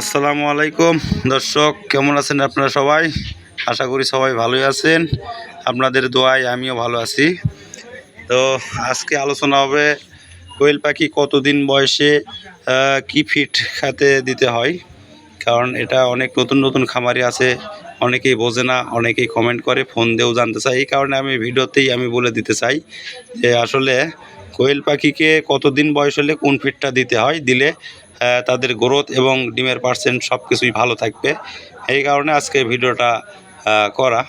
আসসালামু আলাইকুম। দর্শক, কেমন আছেন আপনারা সবাই? আশা করি সবাই ভালোই আছেন। আপনাদের দোয়ায় আমিও ভালো আছি। তো আজকে আলোচনা হবে কোয়েল পাখি কতদিন বয়সে কি ফিট খাতে দিতে হয়? কারণ এটা অনেক নতুন নতুন খামারি আছে, অনেকেই বোঝে না, অনেকেই কমেন্ট করে ফোন দিয়েও জানতে চাই। এই কারণে আমি ভিডিওতেই আমি বলে দিতে চাই যে আসলে কোয়েল পাখিকে কতদিন বয়স হলে কোন ফিটটা দিতে হয়, দিলে তাদের গ্রোথ এবং ডিমের পার্সেন্ট সব কিছুই ভালো থাকবে। এই কারণে আজকে ভিডিওটা করা।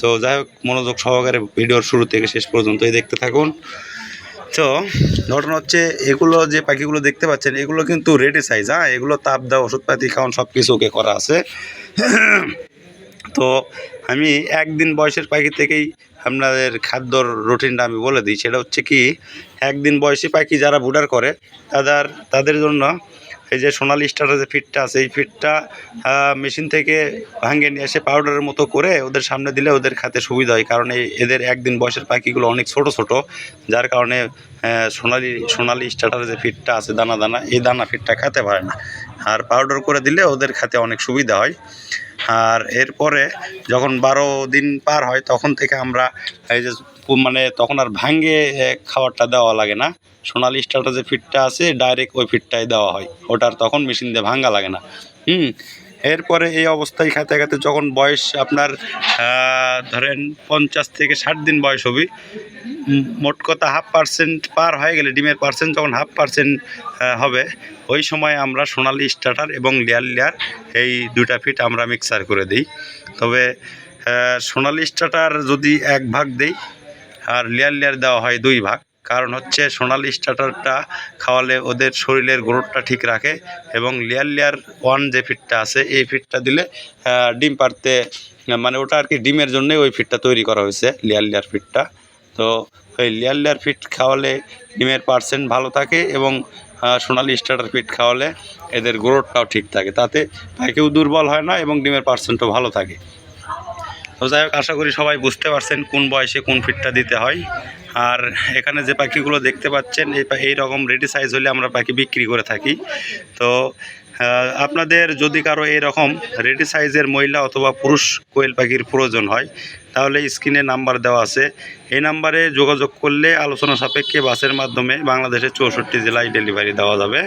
তো যাই হোক, মনোযোগ সহকারে ভিডিওর শুরু থেকে শেষ পর্যন্তই দেখতে থাকুন। তো, ঘটনা হচ্ছে, এগুলো যে পাখিগুলো দেখতে পাচ্ছেন, এগুলো কিন্তু রেডি সাইজ হ্যাঁ? এগুলো তাপ দেওয়া ওষুধপাতি খাওয়ান সব কিছু ওকে করা আছে। তো, আমি একদিন বয়সের পাখি থেকেই আপনাদের খাদ্যর রুটিনটা আমি বলে দিই, সেটা হচ্ছে কি, একদিন বয়সী পাখি যারা বুডার করে, তাদের তাদের জন্য এই যে সোনালি স্টারের যে ফিটটা আছে, এই ফিটটা মেশিন থেকে ভাঙে নিয়ে এসে পাউডারের মতো করে ওদের সামনে দিলে ওদের খাতে সুবিধা হয়। কারণ এদের একদিন বয়সের পাখিগুলো অনেক ছোট ছোট, যার কারণে সোনালি সোনালি স্টার্টারের যে ফিটটা আছে, দানা দানা, এই দানা ফিটটা খেতে পারে না। আর পাউডার করে দিলে ওদের খাতে অনেক সুবিধা হয়। আর এরপরে যখন বারো দিন পার হয়, তখন থেকে আমরা এই যে মানে তখন আর ভাঙ্গে খাবারটা দেওয়া লাগে না। সোনালি স্টারটা যে ফিটটা আছে ডাইরেক্ট ওই ফিটটাই দেওয়া হয়। ওটার তখন মেশিন দিয়ে ভাঙ্গা লাগে না। হুম, এরপরে এই অবস্থায় খাতে খাতে যখন বয়স আপনার ধরেন পঞ্চাশ থেকে ষাট দিন বয়স হবে মোট কথা হাফ পার্সেন্ট পার হয়ে গেলে, ডিমের পার্সেন্ট যখন হাফ পার্সেন্ট হবে, ওই সময় আমরা সোনালি স্টার্টার এবং লেয়ার লেয়ার এই দুটা ফিট আমরা মিক্সার করে দিই। তবে সোনালি স্টার্টার যদি এক ভাগ দেই, আর লেয়ার লেয়ার দেওয়া হয় দুই ভাগ, কারণ হচ্ছে সোনালি স্টার্টারটা খাওয়ালে ওদের শরীরের গ্রোথটা ঠিক রাখে এবং লেয়ার লেয়ার ওয়ান যে ফিটটা আছে, এই ফিটটা দিলে ডিম পারতে মানে ওটা আর কি ডিমের জন্যই ওই ফিটটা তৈরি করা হয়েছে, লেয়ার লেয়ার ফিটটা তো ওই লেয়ার লেয়ার ফিট খাওয়ালে ডিমের পার্সেন্ট ভালো থাকে এবং সোনালি স্টার্টার ফিট খাওয়ালে এদের গ্রোথটাও ঠিক থাকে। তাতে পাখিও দুর্বল হয় না এবং ডিমের পার্সেন্টও ভালো থাকে। তো যাই হোক, আশা করি সবাই বুঝতে পারছেন কোন বয়সে কোন ফিটটা দিতে হয়। আর এখানে যে পাখিগুলো দেখতে পাচ্ছেন, এই রকম রেডি সাইজ হলে আমরা পাখি বিক্রি করে থাকি। তো আপনাদের যদি কারও এরকম রেডি সাইজের মহিলা অথবা পুরুষ কোয়েল পাখির প্রয়োজন হয় তাহলে স্ক্রিনে নাম্বার দেওয়া আছে। এই নাম্বারে যোগাযোগ করলে আলোচনা সাপেক্ষে বাসের মাধ্যমে বাংলাদেশের চৌষট্টি জেলায় ডেলিভারি দেওয়া যাবে।